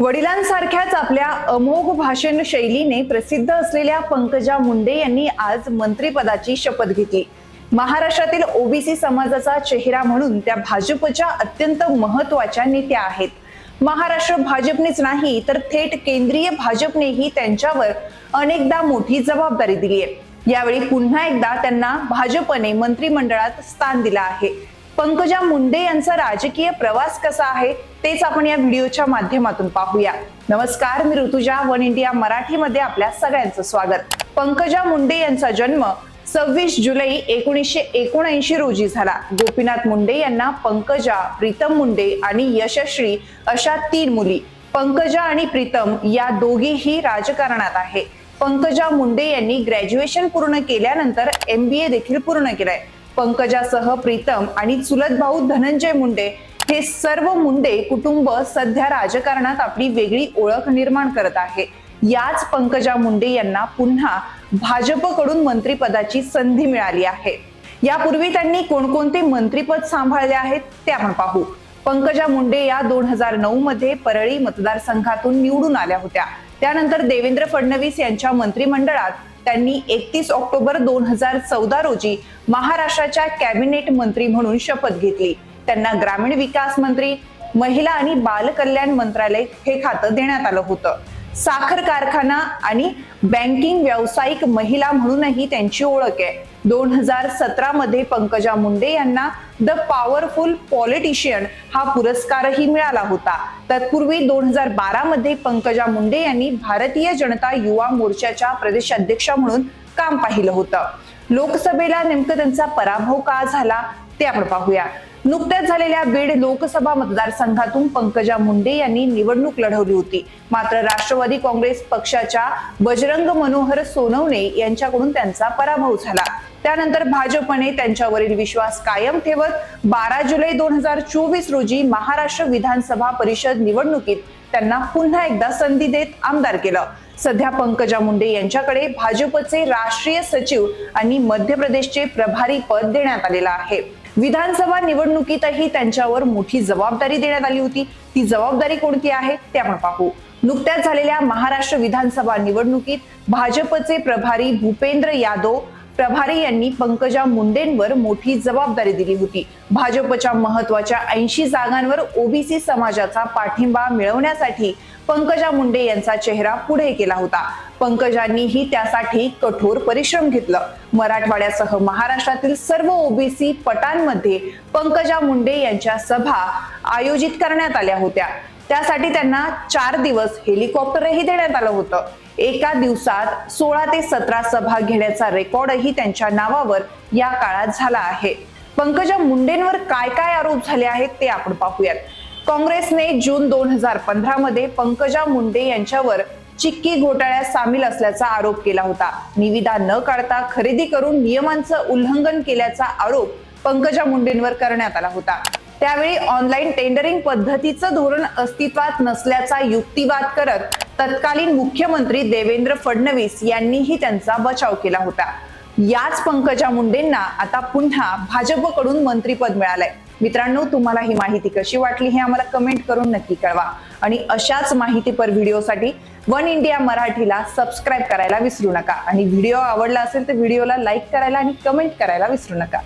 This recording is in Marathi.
वडिलांसारख्याच आपल्या अमोघ भाषण शैलीने प्रसिद्ध असलेल्या पंकजा मुंडे यांनी आज मंत्रीपदाची शपथ घेतली. महाराष्ट्रातील ओबीसी समाजाचा चेहरा म्हणून त्या भाजपच्या अत्यंत महत्त्वाच्या नेत्या आहेत. महाराष्ट्र भाजपनेच नाही तर थेट केंद्रीय भाजपनेही त्यांच्यावर अनेकदा मोठी जबाबदारी दिली आहे. यावेळी पुन्हा एकदा त्यांना भाजपने मंत्रिमंडळात स्थान दिलं आहे. पंकजा मुंडे यांचा राजकीय प्रवास कसा आहे तेच आपण या व्हिडिओच्या माध्यमातून पाहूया. नमस्कार मी ऋतुजा वन इंडिया मराठीमध्ये आपल्या सगळ्यांचं स्वागत. पंकजा मुंडे यांचा जन्म सव्वीस जुलै एकोणीसशे एकोणऐंशी रोजी झाला. गोपीनाथ मुंडे यांना पंकजा प्रीतम मुंडे आणि यशश्री अशा तीन मुली. पंकजा आणि प्रीतम या दोघीही राजकारणात आहे. पंकजा मुंडे यांनी ग्रॅज्युएशन पूर्ण केल्यानंतर एम बी ए देखील पूर्ण केलंय. पंकजासह प्रीतम आणि चुलत भाऊ धनंजय मुंडे हे सर्व मुंडे कुटुंब सध्या राजकारणात आपली वेगळी ओळख निर्माण करत आहे. याच पंकजा मुंडे यांना पुन्हा भाजपकडून मंत्रिपदाची संधी मिळाली आहे. यापूर्वी त्यांनी कोणकोणते मंत्रिपद सांभाळले आहेत ते आपण पाहू. पंकजा मुंडे या दोन हजार नऊ मध्ये परळी मतदारसंघातून निवडून आल्या होत्या. त्यानंतर देवेंद्र फडणवीस यांच्या मंत्रिमंडळात त्यांनी एकतीस ऑक्टोबर दोन हजार चौदा रोजी महाराष्ट्राच्या कॅबिनेट मंत्री म्हणून शपथ घेतली. त्यांना ग्रामीण विकास मंत्री महिला आणि बाल कल्याण मंत्रालय हे खातं देण्यात आलं होतं. साखर कारखाना आणि बँकिंग व्यावसायिक महिला म्हणूनही त्यांची ओळख आहे. दोन हजार सतरा मध्ये पंकजा मुंडे यांना द पॉवरफुल पॉलिटिशियन हा पुरस्कारही मिळाला होता. तत्पूर्वी दोन हजार बारा मध्ये पंकजा मुंडे यांनी भारतीय जनता युवा मोर्चाच्या प्रदेशाध्यक्षा म्हणून काम पाहिलं होतं. लोकसभेला नेमकं त्यांचा पराभव का झाला ते आपण पाहूया. नुकत्याच झालेल्या बीड लोकसभा मतदारसंघातून पंकजा मुंडे यांनी निवडणूक लढवली होती. मात्र राष्ट्रवादी काँग्रेस पक्षाच्या बजरंग मनोहर सोनवणे यांच्याकडून त्यांचा पराभव झाला. त्यानंतर भाजपने त्यांच्यावरील विश्वास कायम ठेवत बारा जुलै दोन हजार चोवीस रोजी महाराष्ट्र विधानसभा परिषद निवडणुकीत त्यांना पुन्हा एकदा संधी देत आमदार केलं. सध्या पंकजा मुंडे यांच्याकडे भाजपचे राष्ट्रीय सचिव आणि मध्य प्रदेशचे प्रभारी पद देण्यात आलेलं आहे. विधानसभा निवडणुकीतही त्यांच्यावर मोठी जबाबदारी देण्यात आली होती. ती जबाबदारी कोणती आहे ते आपण पाहू. नुकत्याच झालेल्या महाराष्ट्र विधानसभा निवडणुकीत भाजपचे प्रभारी भूपेंद्र यादव प्रभारी यांनी पंकजा मुंडेंवर मोठी जबाबदारी दिली होती. भाजपच्या महत्त्वाच्या ऐंशी जागांवर ओबीसी समाजाचा पाठिंबा मिळवण्यासाठी पंकजा मुंडे यांचा चेहरा पुढे केला होता. पंकजांनीही त्यासाठी कठोर परिश्रम घेतलं. मराठवाड्यासह महाराष्ट्रातील सर्व ओबीसी पटांमध्ये पंकजा मुंडे यांच्या सभा आयोजित करण्यात आल्या होत्या. त्यासाठी त्यांना चार दिवस हेलिकॉप्टरही देण्यात आलं होतं. एका दिवसात सोळा ते सतरा सभा घेण्याचा रेकॉर्डही त्यांच्या नावावर या काळात झाला आहे. पंकजा मुंडेंवर काय काय आरोप झाले आहेत ते आपण पाहूयात. काँग्रेसने जून दोन हजार पंधरा मध्ये पंकजा मुंडे यांच्यावर चिक्की घोटाळ्यात सामील असल्याचा आरोप केला होता. निविदा न काढता खरेदी करून नियमांचं उल्लंघन केल्याचा आरोप पंकजा मुंडेंवर करण्यात आला होता. त्यावेळी ऑनलाईन टेंडरिंग पद्धतीचं धोरण अस्तित्वात नसल्याचा युक्तिवाद करत तत्कालीन मुख्यमंत्री देवेंद्र फडणवीस यांनीही त्यांचा बचाव केला होता. याच पंकजा मुंडेंना आता पुन्हा भाजपकडून मंत्रीपद मिळालंय. मित्रांनो तुम्हाला ही माहिती कशी वाटली हे आम्हाला कमेंट करून नक्की कळवा. आणि अशाच माहितीपर व्हिडिओसाठी वन इंडिया मराठीला सबस्क्राईब करायला विसरू नका. आणि व्हिडिओ आवडला असेल तर व्हिडिओला लाईक करायला आणि कमेंट करायला विसरू नका.